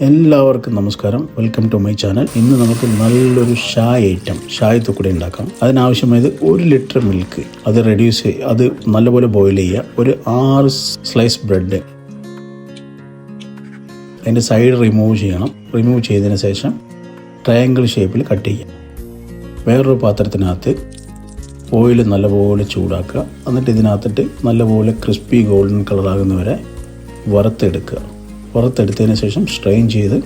എല്ലാവർക്കും നമസ്കാരം. Welcome to my channel ഇന്ന് നമുക്ക് നല്ലൊരു ഷായ ഐറ്റം ഷായ് തുക്കുടി ഉണ്ടാക്കാം. അതിനാവശ്യമായത് ഒരു ലിറ്റർ മിൽക്ക് അത് റെഡ്യൂസ് അത് നല്ലപോലെ ബോയിൽ ചെയ്യുക. ഒരു ആറ് സ്ലൈസ് ബ്രെഡ് അതിന്റെ സൈഡ് റിമൂവ് ചെയ്യണം. റിമൂവ് ചെയ്തതിന് ശേഷം ട്രയാങ്കിൾ ഷേപ്പിൽ കട്ട് ചെയ്യുക. വേറൊരു പാത്രത്തിനകത്ത് ഓയിൽ നല്ലപോലെ ചൂടാക്കുക. എന്നിട്ട് ഇതിനകത്തിട്ട് നല്ലപോലെ ക്രിസ്പി ഗോൾഡൻ കളറാകുന്നവരെ വറുത്തെടുക്കുക. വറുത്തെടുത്തതിന് ശേഷം സ്ട്രെയിൻ ചെയ്ത്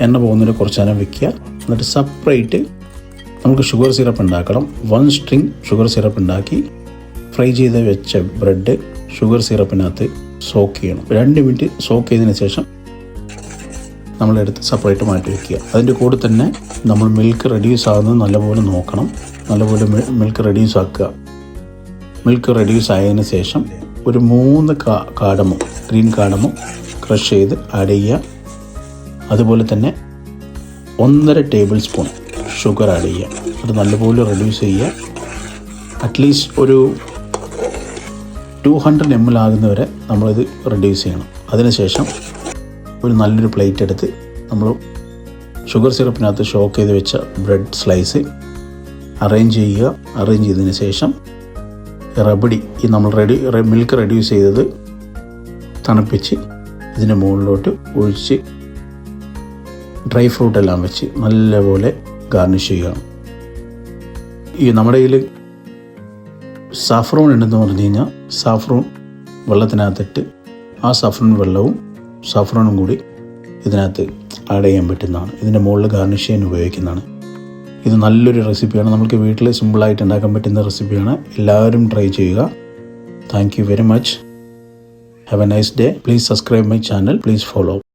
എണ്ണ പോകുന്നതിന് കുറച്ച് നേരം വെക്കുക. എന്നിട്ട് സെപ്പറേറ്റ് നമുക്ക് ഷുഗർ സിറപ്പ് ഉണ്ടാക്കണം. വൺ സ്ട്രിങ് ഷുഗർ സിറപ്പ് ഉണ്ടാക്കി ഫ്രൈ ചെയ്ത് വെച്ച ബ്രെഡ് ഷുഗർ സിറപ്പിനകത്ത് സോക്ക് ചെയ്യണം. രണ്ട് മിനിറ്റ് സോക്ക് ചെയ്തതിന് ശേഷം നമ്മളെടുത്ത് സെപ്പറേറ്റ് മാറ്റി വയ്ക്കുക അതിന്റെ കൂടെ തന്നെ നമ്മൾ മിൽക്ക് റെഡ്യൂസ് ആകുന്നത് നല്ലപോലെ നോക്കണം. നല്ലപോലെ മിൽക്ക് റെഡ്യൂസ് ആക്കുക. മിൽക്ക് റെഡ്യൂസ് ആയതിനു ശേഷം ഒരു മൂന്ന് കാടമും ഗ്രീൻ കാടമും ക്രഷ് ചെയ്ത് ആഡ് ചെയ്യുക. അതുപോലെ തന്നെ ഒന്നര ടേബിൾ സ്പൂൺ ഷുഗർ ആഡ് ചെയ്യുക. അത് നല്ലപോലെ റെഡ്യൂസ് ചെയ്യുക. അറ്റ്ലീസ്റ്റ് ഒരു ടു ഹൺഡ്രഡ് എം എൽ ആകുന്നവരെ നമ്മളിത് റെഡ്യൂസ് ചെയ്യണം. അതിനുശേഷം ഒരു നല്ലൊരു പ്ലേറ്റ് എടുത്ത് നമ്മൾ ഷുഗർ സിറപ്പിനകത്ത് ഷോക്ക് ചെയ്ത് വെച്ച ബ്രെഡ് സ്ലൈസ് അറേഞ്ച് ചെയ്യുക. അറേഞ്ച് ചെയ്തതിന് ശേഷം റബഡി ഈ നമ്മൾ റെഡി മിൽക്ക് റെഡ്യൂസ് ചെയ്തത് തണുപ്പിച്ച് ഇതിന്റെ മുകളിലോട്ട് ഒഴിച്ച് ഡ്രൈ ഫ്രൂട്ട് എല്ലാം വെച്ച് നല്ലപോലെ ഗാർണിഷ് ചെയ്യുക ഈ നമ്മുടെ കയ്യിൽ സാഫ്രോൺ ഉണ്ടെന്ന് പറഞ്ഞു കഴിഞ്ഞാൽ സാഫ്രോൺ വെള്ളത്തിനകത്തിട്ട് ആ സാഫ്രോൺ വെള്ളവും സാഫ്രോണും കൂടി ഇതിനകത്ത് ആഡ് ചെയ്യാൻ പറ്റുന്നതാണ്. ഇതിന്റെ മുകളിൽ ഗാർണിഷ് ചെയ്യാൻ ഉപയോഗിക്കുന്നതാണ്. ഇത് നല്ലൊരു റെസിപ്പിയാണ് നമുക്ക് വീട്ടിൽ സിമ്പിളായിട്ട് ഉണ്ടാക്കാൻ പറ്റുന്ന റെസിപ്പിയാണ് എല്ലാവരും ട്രൈ ചെയ്യുക. Thank you very much Have a nice day. Please subscribe my channel. Please follow.